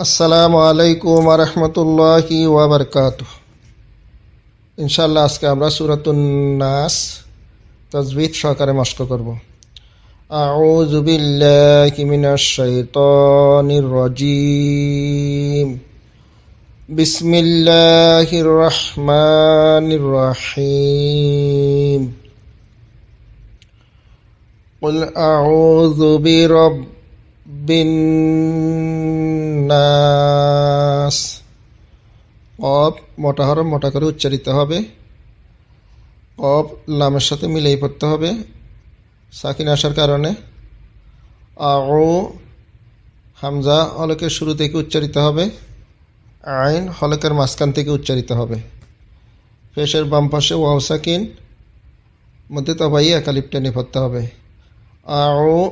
আসসালামু আলাইকুম রহমতুল্লাহি ওয়াবারকাত ইনশাল্লাহ আজকে আমরা সুরাতুন নাস তাজবিদ সহকারে মস্ক করব أعوذ بالله من الشيطان الرجيم بسم الله الرحمن الرحيم قل أعوذ برب বিন্নাস অব, মোটা হরম মোটা করে উচ্চারিত হবে। অব, লামের সাথে মিলেই পড়তে হবে। সাকিন আসার কারণে। আও হামজা হলকের শুরু থেকে উচ্চারিত হবে। আইন হলকের মাঝখান থেকে উচ্চারিত হবে। ফেসের বাম পাশে ওয়াও সাকিন। মধ্যে তবাই একালিপটা নিয়ে পড়তে হবে। আও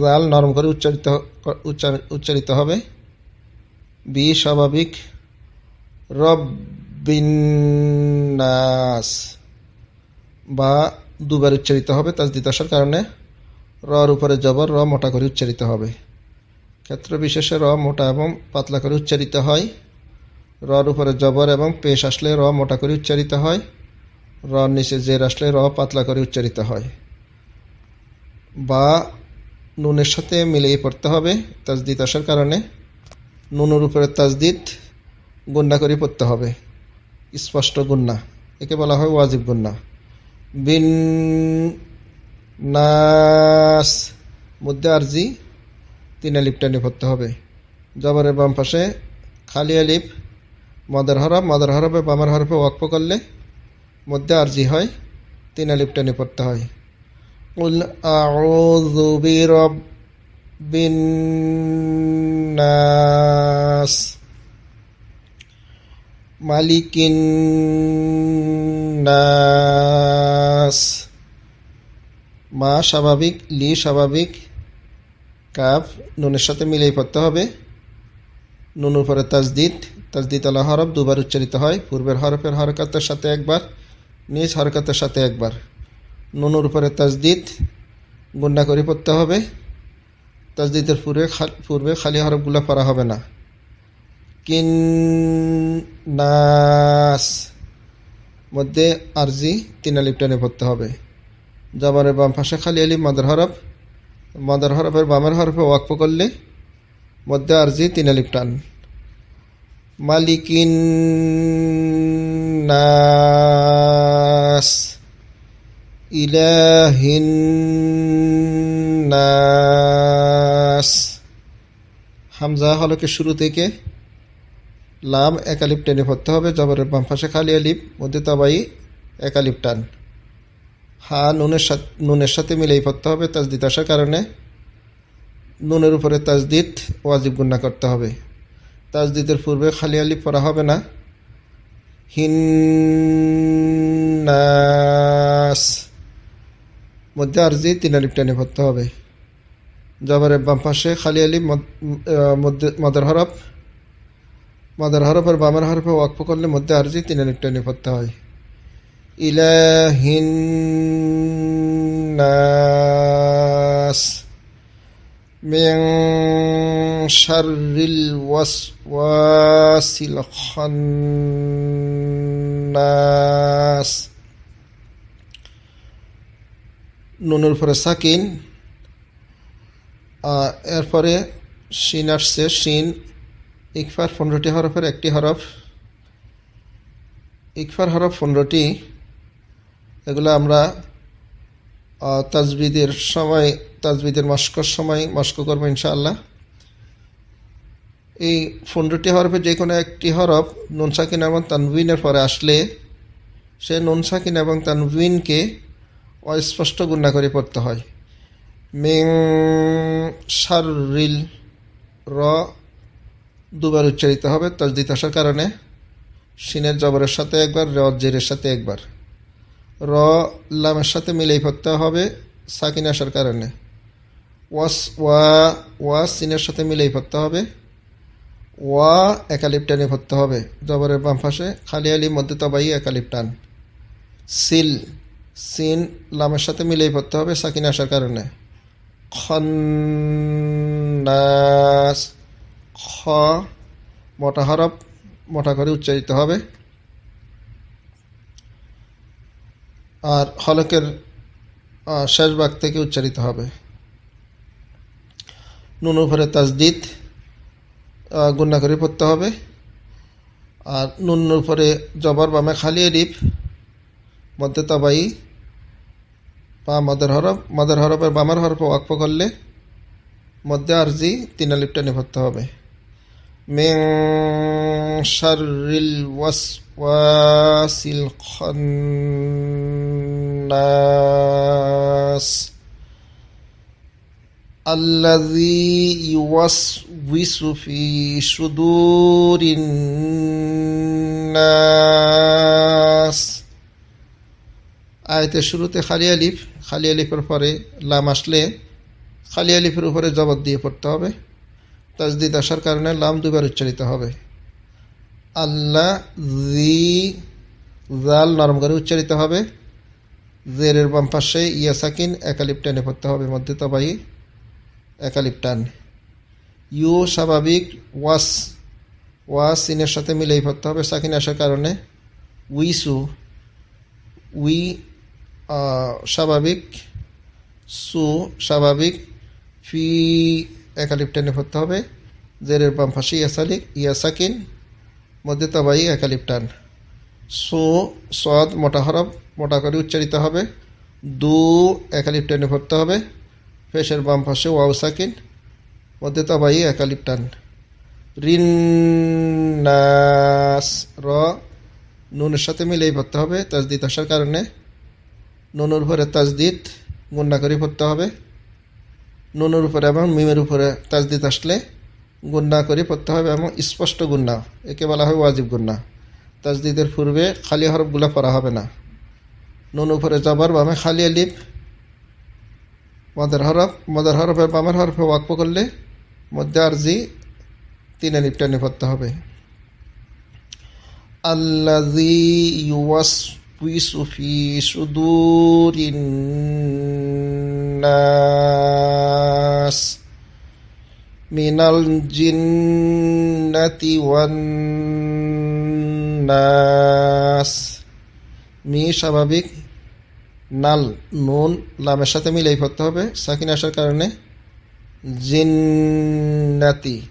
জাল নরম করে উচ্চারিত উচ্চার- উচ্চারিত হবে। বি স্বাভাবিক। রবিন্নাস বা দুবার উচ্চারিত হবে তাজদিদ আসার কারণে। রর উপরে জবর, র মোটা করে উচ্চারিত হবে। ক্ষেত্র বিশেষে র মোটা এবং পাতলা করে উচ্চারিত হয়। রর উপরে জবর এবং পেশ আসলে র মোটা করে উচ্চারিত হয়। র নিচে জের আসলে র পাতলা করে উচ্চারিত হয়। বা নুনের সাথে মিলিয়ে পড়তে হবে তাজদিদ আসার কারণে। নুনের উপরে তাজদিদ গুন্না করে পড়তে হবে। স্পষ্ট গুন্না একে বলা হয় ওয়াজিব গুন্না বিন নাস মধ্যে আরজি তিন আলিপ টেনে পড়তে হবে। জবরের বাম পাশে খালি আলিপ মদের হরফ, মদের হরফে বামের হরফে ওয়াকফ করলে মধ্যে আরজি হয়, তিন আলিপ টেনে পড়তে হয়। قل أعوذ برب الناس ملك الناس মা স্বাভাবিক লি স্বাভাবিক কাপ নুনের সাথে মিলেই পড়তে হবে নুন উপরে তাজদিদ তাজদিদ আলা হরফ দুবার উচ্চারিত হয় পূর্বের হরফের হরকতের সাথে একবার নিজ হরকতের সাথে একবার নুনুর উপরে তাজদিদ গুন্ডা করে পড়তে হবে। তাজদিদের পূর্বে পূর্বে খালি হরফগুলো পড়া হবে না। কিন নাস মধ্যে আরজি তিন আলিপ টেনে পড়তে হবে। জবরের বাম পাশে খালি আলিপ মাদার হরফ। মাদার হরফের বামের হরফে ওয়াকফ করলে মধ্যে আরজি তিন আলিপ টান। মালিকিন নাস ইলাহিন নাস হামজা হলকে শুরু থেকে লাম একালিপ টেনে পড়তে হবে, জবরের বাম পাশে খালি আলিপ মধ্যে তবাই একালিপ টান। হা, নুনের সাথে নুনের সাথে মিলেই পড়তে হবে, তাজদিদ আসার কারণে নুনের উপরে তাজদিদ ওয়াজিব গুন্না করতে হবে। তাজদিদের পূর্বে খালি আলিপ পড়া হবে না। হিন নাস মধ্যে আরজি তিন আলিপ টেনে পড়তে হবে জবরের বাম পাশে খালি আলিপ মদ- আহ, মধ্যে মাদার হরফ মাদার হরফের বামের হরফে ওয়াকফ করলে মধ্যে আরজি তিন আলিপ টেনে পড়তে হয় ইলাহিন নাস من شر الوسواس الخناس নুনের উপরে সাকিন এরপরে শিন আসছে, শিন, ইকফার পনেরোটি হরফের একটি হরফ। ইকফার হরফ পনেরোটি, এগুলো আমরা তাজবিদের সময়, তাজবিদের মস্কর সময়, মস্ক করব ইনশাআল্লাহ। এই পনেরোটি হরফে যে কোনো একটি হরফ নুন সাকিন এবং তানভিনের পরে আসলে সে নুন সাকিন এবং তানভিনকে অস্পষ্ট গুণা করে পড়তে হয়। মিং শারিল র দুবার উচ্চারিত হবে তাজদিদ আসার কারণে। সিনের জবরের সাথে একবার, র জেরের সাথে একবার। র লামের সাথে মিলেই পড়তে হবে সাকিন আসার কারণে। ওয়াস, ওয়া ওয়া সিনের সাথে মিলেই পড়তে হবে। ওয়া একালিপ টানে পড়তে হবে। জবরের বাম পাশে খালি আলি মধ্যে তবাই একালিপ টান। সিল সিন লামের সাথে মিলেই পড়তে হবে সাকিন আসার কারণে। খন্নাস, খ, মোটা হরফ, মোটা করে উচ্চারিত হবে। আর হলকের শেষ ভাগ থেকে উচ্চারিত হবে। নুন উপরে তাজদিদ গুণা করে পড়তে হবে। আর নুন উপরে জবর বামে খালি এরিফ মধ্যে তবাই বা মদের হরফ মদের হরফের বামের হরফ ওয়াকফ করলে মধ্যে আরজি তিন আলিপটা নিভত্ত হবে মিং শাররিল ওয়াসওয়াসিল খান্নাস الذي يوسوس في صدور الناس আয়তের শুরুতে খালি আলিফ, খালি আলিফের পরে লাম আসলে খালি আলিফের উপরে জবর দিয়ে পড়তে হবে। তাজদিদ আসার কারণে লাম দুবার উচ্চারিত হবে। আল্লাহ জি জাল নরম করে উচ্চারিত হবে। জেরের বাম পাশে ইয়া সাকিন একালিপ টেনে পড়তে হবে, মধ্যে তবাই একালিপ টান। ইউ স্বাভাবিক ওয়াস ওয়াস সিনের সাথে মিলেই পড়তে হবে। সাকিন আসার কারণে উইসু, উই স্বাভাবিক, সু, স্বাভাবিক, ফি, একালিপ টেনে পড়তে হবে। জেরের বাম পাশে ইয়াসালিক ইয়াসাকিন মধ্যে তবাই একালিপ টান। সু, সদ, মোটা হরফ, মোটা করে উচ্চারিত হবে। দু, একালিপ টেনে পড়তে হবে। ফেসের বাম পাশে ওয়াও সাকিন, মধ্যে তবাই একালিপ টান। নাস, র, নুনের সাথে মিলেই পড়তে হবে তাজদিদ আসার কারণে। নুনুর উপরে তাজদিদ গুন্না করে পড়তে হবে। নুনুর উপরে এবং মিমের উপরে তাজদিদ আসলে গুন্না করে পড়তে হবে এবং স্পষ্ট গুন্না একে বলা হয় ওয়াজিব গুন্না তাজদিদের পূর্বে খালি হরফগুলো পড়া হবে না। নুন উপরে যাবার বামে খালি আলিপ মদের হরফ, মদের হরফে বামের হরফে ওয়াক্প করলে মধ্যে আরজি তিনে আলিপ টানে পড়তে হবে। আল্লাজি ইউয়াস يوسوس في صدور الناس من الجنة والناس মি স্বাভাবিক নাল নুন লামের সাথে মিলেই পড়তে হবে সাকিন আসার কারণে জিন্নাতি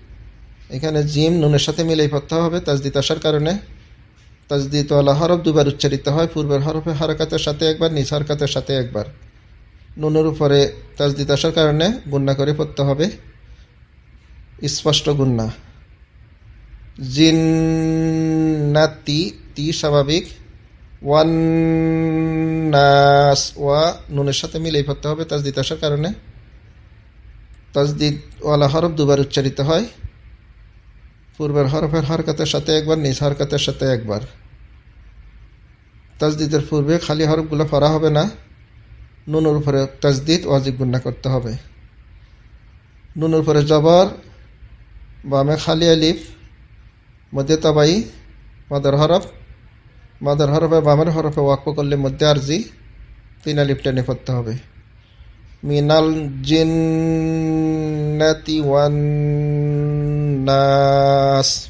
এখানে জিম নুনের সাথে মিলেই পড়তে হবে তাজদিদ আসার কারণে তাজদিদ ওয়ালা হরফ দুবার উচ্চারিত হয়, পূর্বের হরফে হারকাতের সাথে একবার, নিজ হারকাতের সাথে একবার। নুনের উপরে তাজদিদ আসার কারণে গুন্না করে পড়তে হবে। স্পষ্ট গুন্না। জিন্নাতি, তি স্বাভাবিক। ওয়ান নাস, ওয়া, নুনের সাথে মিলেই পড়তে হবে তাজদিদ আসার কারণে। তাজদিদ ওয়ালা হরফ দুবার উচ্চারিত হয়। পূর্বের হরফের হরকতের সাথে একবার, নিজ হরকতের সাথে একবার। তাজদিদের পূর্বে খালি হরফগুলো পড়া হবে না। নুনুর উপরে তাজদিদ ওয়াজিব গুন্না করতে হবে। নুনুর উপরে জবর, বামে খালি আলিফ, মধ্যে তাবাই, মাদার হরফ, মাদার হরফে বামের হরফে ওয়াকফ করলে মধ্যে আরজি, তিন আলিফ টেনে পড়তে হবে। মিনাল জিন্নাতি ওয়ান নাস।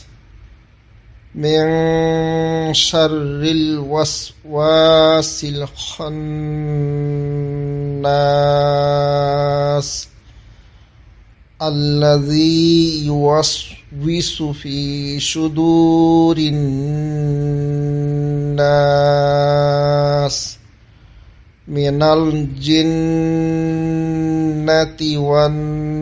من شر الوسواس الخناس الذي يوسوس في صدور الناس من الجنة والناس